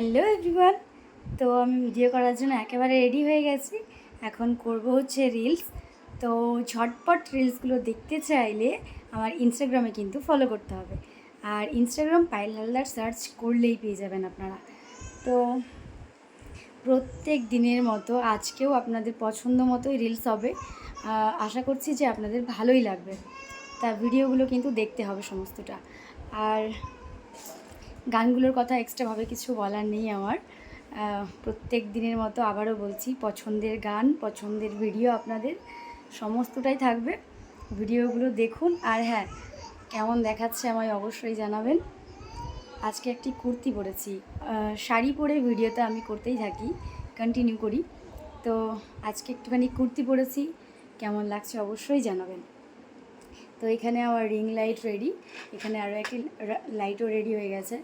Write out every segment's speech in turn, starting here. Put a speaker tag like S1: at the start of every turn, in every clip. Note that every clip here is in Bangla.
S1: হ্যালো এভরিওয়ান, তো আমি ভিডিও করার জন্য একেবারে রেডি হয়ে গেছি। এখন করব হচ্ছে রিলস। তো ঝটপট রিলসগুলো দেখতে চাইলে আমার ইনস্টাগ্রামে কিন্তু ফলো করতে হবে। আর ইনস্টাগ্রাম পায়েল হালদার সার্চ করলেই পেয়ে যাবেন আপনারা। তো প্রত্যেক দিনের মতো আজকেও আপনাদের পছন্দ মতোই রিলস হবে। আশা করছি যে আপনাদের ভালোই লাগবে। তা ভিডিওগুলো কিন্তু দেখতে হবে সমস্তটা। আর গানগুলোর কথা এক্সট্রাভাবে কিছু বলার নেই আমার। প্রত্যেক দিনের মতো আবারও বলছি, পছন্দের গান, পছন্দের ভিডিও আপনাদের, সমস্তটাই থাকবে। ভিডিওগুলো দেখুন, আর হ্যাঁ কেমন দেখাচ্ছে আমায় অবশ্যই জানাবেন। আজকে একটি কুর্তি পরেছি। শাড়ি পরে ভিডিওতে আমি করতেই থাকি কন্টিনিউ করি। তো আজকে একটুখানি কুর্তি পরেছি, কেমন লাগছে অবশ্যই জানাবেন। তো এখানে আমার রিং লাইট রেডি এখানে আরও একটি লাইটও রেডি হয়ে গেছে।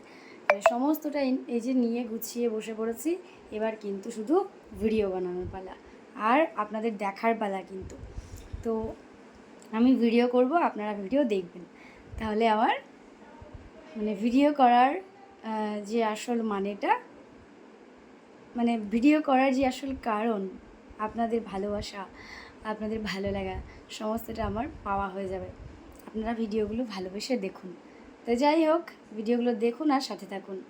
S1: সমস্তটা এই যে নিয়ে গুছিয়ে বসে পড়েছি, এবার কিন্তু শুধু ভিডিও বানানোর পালা। আর আপনাদের দেখার পালা কিন্তু। তো আমি ভিডিও করব, আপনারা ভিডিও দেখবেন। তাহলে আমার মানে ভিডিও করার যে আসল মানেটা মানে ভিডিও করার যে আসল কারণ আপনাদের ভালোবাসা, আপনাদের ভালো লাগা, সমস্তটা আমার পাওয়া হয়ে যাবে। আপনারা ভিডিওগুলো ভালোবেসে দেখুন। তো যাই হোক, ভিডিওগুলো দেখুন আর সাথে থাকুন।